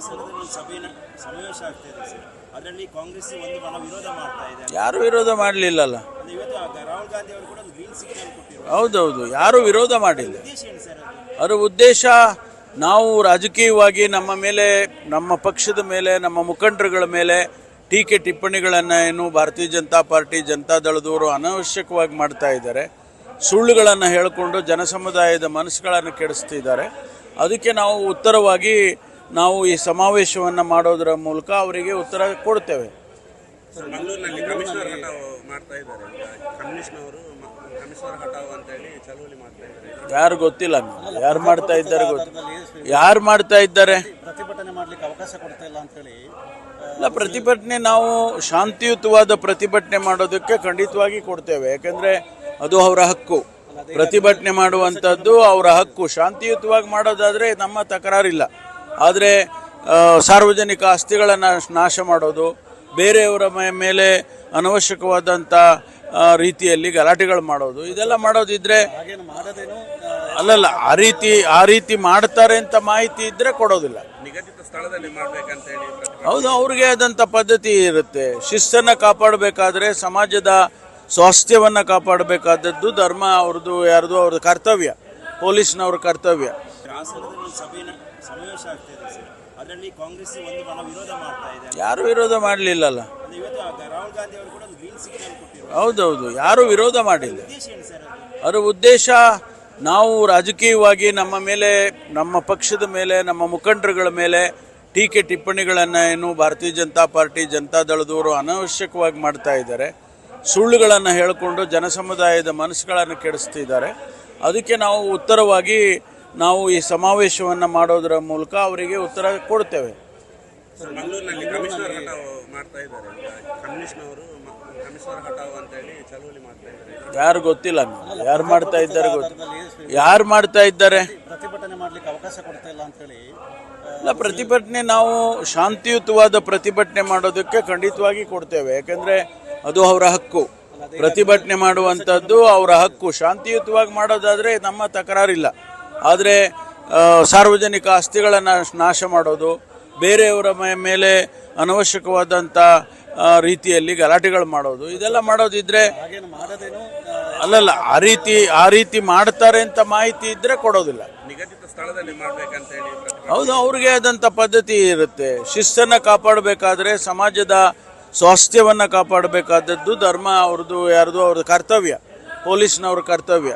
ಹಾಸನದಲ್ಲಿ ಒಂದು ಸಭೆನ ಸಮಾವೇಶ ಆಗ್ತಾ ಇದೆ ಸರ್. ಅದರಲ್ಲಿ ಕಾಂಗ್ರೆಸ್ ಒಂದು ಬಲ ವಿರೋಧ ಮಾಡ್ತಾ ಇದೆ ಯಾರು ವಿರೋಧ ಮಾಡಲಿಲ್ಲಲ್ಲ? ಇವತ್ತು ರಾಹುಲ್ ಗಾಂಧಿ ಅವರು ಕೂಡ ಒಂದು ಗ್ರೀನ್ ಸಿಗ್ನಲ್ ಹೌದೌದು ಯಾರು ವಿರೋಧ ಮಾಡಿಲ್ಲ. ಉದ್ದೇಶ ಏನು ಸರ್ ಅದು? ಅದರ ಉದ್ದೇಶ ನಾವು ರಾಜಕೀಯವಾಗಿ ನಮ್ಮ ಮೇಲೆ ನಮ್ಮ ಪಕ್ಷದ ಮೇಲೆ ನಮ್ಮ ಮುಖಂಡರುಗಳ ಮೇಲೆ ಟೀಕೆ ಟಿಪ್ಪಣಿಗಳನ್ನು ಏನು ಭಾರತೀಯ ಜನತಾ ಪಾರ್ಟಿ ಜನತಾದಳದವರು ಅನಾವಶ್ಯಕವಾಗಿ ಮಾಡ್ತಾ ಇದ್ದಾರೆ. ಸುಳ್ಳುಗಳನ್ನು ಹೇಳಿಕೊಂಡು ಜನಸಮುದಾಯದ ಮನಸ್ಸುಗಳನ್ನು ಕೆಡಿಸ್ತಿದ್ದಾರೆ. ಅದಕ್ಕೆ ನಾವು ಉತ್ತರವಾಗಿ ನಾವು ಈ ಸಮಾವೇಶವನ್ನು ಮಾಡೋದರ ಮೂಲಕ ಅವರಿಗೆ ಉತ್ತರ ಕೊಡ್ತೇವೆ ಮಂಗಳೂರಿನಲ್ಲಿ ಕಮಿಷನರ್ ಹಟಾವ್ ಮಾಡ್ತಾ ಇದ್ದಾರೆ. ಕಮ್ಯುನಿಸ್ಟ್ನವರು ಕಮಿಷನರ್ ಹಟಾವ್ ಅಂತ ಹೇಳಿ ಚಳವಳಿ ಮಾಡ್ತಾ ಯಾರು ಗೊತ್ತಿಲ್ಲ ಯಾರು ಮಾಡ್ತಾ ಇದ್ದಾರೆ ಗೊತ್ತಿಲ್ಲ ಯಾರು ಮಾಡ್ತಾ ಇದ್ದಾರೆ? ಪ್ರತಿಭಟನೆ ಮಾಡ್ಲಿಕ್ಕೆ ಅವಕಾಶ ಕೊಡ್ತಾ ಇಲ್ಲ ಅಂತ ಹೇಳಿ ಇಲ್ಲ ಪ್ರತಿಭಟನೆ ನಾವು ಶಾಂತಿಯುತವಾದ ಪ್ರತಿಭಟನೆ ಮಾಡೋದಕ್ಕೆ ಖಂಡಿತವಾಗಿ ಕೊಡ್ತೇವೆ. ಯಾಕಂದ್ರೆ ಅದು ಅವರ ಹಕ್ಕು. ಪ್ರತಿಭಟನೆ ಮಾಡುವಂಥದ್ದು ಅವರ ಹಕ್ಕು. ಶಾಂತಿಯುತವಾಗಿ ಮಾಡೋದಾದ್ರೆ ನಮ್ಮ ತಕರಾರಿಲ್ಲ. ಆದರೆ ಸಾರ್ವಜನಿಕ ಆಸ್ತಿಗಳನ್ನು ನಾಶ ಮಾಡೋದು ಬೇರೆಯವರ ಮೇಲೆ ಅನವಶ್ಯಕವಾದಂಥ ರೀತಿಯಲ್ಲಿ ಗಲಾಟೆಗಳು ಮಾಡೋದು ಇದೆಲ್ಲ ಮಾಡೋದಿದ್ರೆ ಅಲ್ಲಲ್ಲ ಆ ರೀತಿ ಆ ರೀತಿ ಮಾಡ್ತಾರೆ ಅಂತ ಮಾಹಿತಿ ಇದ್ರೆ ಕೊಡೋದಿಲ್ಲ. ನಿಗದಿತ ಸ್ಥಳದಲ್ಲಿ ಮಾಡ್ಬೇಕಂತ ಹೇಳಿ ಹೌದು ಅವ್ರಿಗೆ ಆದಂಥ ಪದ್ಧತಿ ಇರುತ್ತೆ. ಶಿಸ್ತನ್ನು ಕಾಪಾಡಬೇಕಾದ್ರೆ ಸಮಾಜದ ಸ್ವಾಸ್ಥ್ಯವನ್ನು ಕಾಪಾಡಬೇಕಾದದ್ದು ಧರ್ಮ ಅವ್ರದ್ದು ಯಾರ್ದು ಅವ್ರದ್ದು ಕರ್ತವ್ಯ ಪೊಲೀಸ್ನವ್ರ ಕರ್ತವ್ಯ. ಹಾಸನದಲ್ಲಿ ಒಂದು ಸಭೆನ ಸಮಾವೇಶ ಆಗ್ತಾ ಇದೆ ಸರ್. ಅದರಲ್ಲಿ ಕಾಂಗ್ರೆಸ್ ಒಂದು ಬಣ ವಿರೋಧ ಮಾಡ್ತಾ ಇದೆ ಯಾರು ವಿರೋಧ ಮಾಡಲಿಲ್ಲಲ್ಲ? ಅದು ಇವತ್ತು ಆ ರಾಹುಲ್ ಗಾಂಧಿ ಅವರು ಕೂಡ ಒಂದು ಗ್ರೀನ್ ಸಿಗ್ನಲ್ ಕೊಟ್ಟಿರುವ ಹೌದೌದು ಯಾರು ವಿರೋಧ ಮಾಡಿಲ್ಲ. ಉದ್ದೇಶ ಏನು ಸರ್ ಅದು? ಅದರ ಉದ್ದೇಶ ನಾವು ರಾಜಕೀಯವಾಗಿ ನಮ್ಮ ಮೇಲೆ ನಮ್ಮ ಪಕ್ಷದ ಮೇಲೆ ನಮ್ಮ ಮುಖಂಡರುಗಳ ಮೇಲೆ ಟೀಕೆ ಟಿಪ್ಪಣಿಗಳನ್ನು ಏನು ಭಾರತೀಯ ಜನತಾ ಪಾರ್ಟಿ ಜನತಾದಳದವರು ಅನಾವಶ್ಯಕವಾಗಿ ಮಾಡ್ತಾ ಇದ್ದಾರೆ. ಸುಳ್ಳುಗಳನ್ನು ಹೇಳಿಕೊಂಡು ಜನಸಮುದಾಯದ ಮನಸ್ಸುಗಳನ್ನು ಕೆಡಿಸ್ತಿದ್ದಾರೆ. ಅದಕ್ಕೆ ನಾವು ಉತ್ತರವಾಗಿ ನಾವು ಈ ಸಮಾವೇಶವನ್ನು ಮಾಡೋದರ ಮೂಲಕ ಅವರಿಗೆ ಉತ್ತರ ಕೊಡ್ತೇವೆ. ಯಾರು ಗೊತ್ತಿಲ್ಲ ಯಾರು ಮಾಡ್ತಾ ಇದ್ದಾರೆ ಗೊತ್ತಿಲ್ಲ ಯಾರು ಮಾಡ್ತಾ ಇದ್ದಾರೆ? ಪ್ರತಿಭಟನೆ ಮಾಡ್ಲಿಕ್ಕೆ ಅವಕಾಶ ಕೊಡ್ತಾ ಇಲ್ಲ ಅಂತ ಹೇಳಿ ಇಲ್ಲ ಪ್ರತಿಭಟನೆ ನಾವು ಶಾಂತಿಯುತವಾದ ಪ್ರತಿಭಟನೆ ಮಾಡೋದಕ್ಕೆ ಖಂಡಿತವಾಗಿ ಕೊಡ್ತೇವೆ. ಯಾಕಂದ್ರೆ ಅದು ಅವರ ಹಕ್ಕು. ಪ್ರತಿಭಟನೆ ಮಾಡುವಂಥದ್ದು ಅವರ ಹಕ್ಕು. ಶಾಂತಿಯುತವಾಗಿ ಮಾಡೋದಾದ್ರೆ ನಮ್ಮ ತಕರಾರಿಲ್ಲ. ಆದರೆ ಸಾರ್ವಜನಿಕ ಆಸ್ತಿಗಳನ್ನು ನಾಶ ಮಾಡೋದು ಬೇರೆಯವರ ಮೇಲೆ ಅನವಶ್ಯಕವಾದಂಥ ರೀತಿಯಲ್ಲಿ ಗಲಾಟೆಗಳು ಮಾಡೋದು ಇದೆಲ್ಲ ಮಾಡೋದಿದ್ರೆ ಅಲ್ಲಲ್ಲ ಆ ರೀತಿ ಆ ರೀತಿ ಮಾಡ್ತಾರೆ ಅಂತ ಮಾಹಿತಿ ಇದ್ರೆ ಕೊಡೋದಿಲ್ಲ. ಹೌದು ಅವ್ರಿಗೆ ಆದಂಥ ಪದ್ಧತಿ ಇರುತ್ತೆ. ಶಿಸ್ತನ್ನು ಕಾಪಾಡಬೇಕಾದ್ರೆ ಸಮಾಜದ ಸ್ವಾಸ್ಥ್ಯವನ್ನು ಕಾಪಾಡಬೇಕಾದದ್ದು ಧರ್ಮ ಅವ್ರದ್ದು ಯಾರ್ದು ಅವ್ರದ್ದು ಕರ್ತವ್ಯ ಪೊಲೀಸ್ನವ್ರ ಕರ್ತವ್ಯ.